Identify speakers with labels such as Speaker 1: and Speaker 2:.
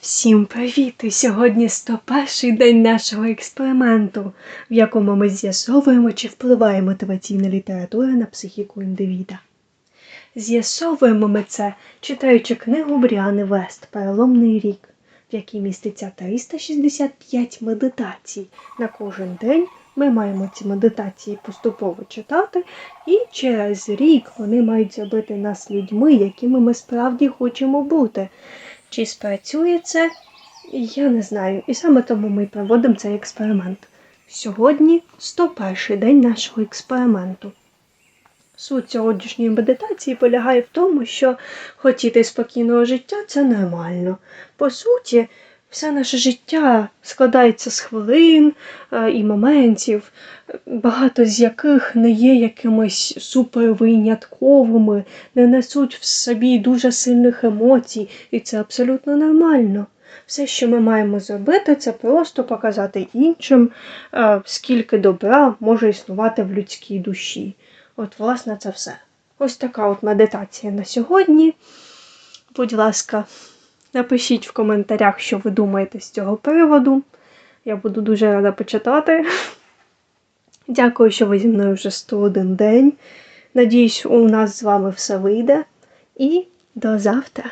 Speaker 1: Всім привіт! І сьогодні 101-й день нашого експерименту, в якому ми з'ясовуємо, чи впливає мотиваційна література на психіку індивіда. З'ясовуємо ми це, читаючи книгу Бріани Вест Переломний рік, в якій міститься 365 медитацій. На кожен день ми маємо ці медитації поступово читати, і через рік вони мають зробити нас людьми, якими ми справді хочемо бути. Чи спрацює це? Я не знаю. І саме тому ми проводимо цей експеримент. Сьогодні 101 день нашого експерименту. Суть сьогоднішньої медитації полягає в тому, що хотіти спокійного життя це нормально. По суті, все наше життя складається з хвилин е, і моментів, багато з яких не є якимись супервинятковими, не несуть в собі дуже сильних емоцій, і це абсолютно нормально. Все, що ми маємо зробити, це просто показати іншим, е, скільки добра може існувати в людській душі. От, власне, це все. Ось така от медитація на сьогодні. Будь ласка, напишіть в коментарях, що ви думаєте з цього приводу. Я буду дуже рада почитати. Дякую, що ви зі мною вже 101 день. Надіюсь, у нас з вами все вийде. І до завтра!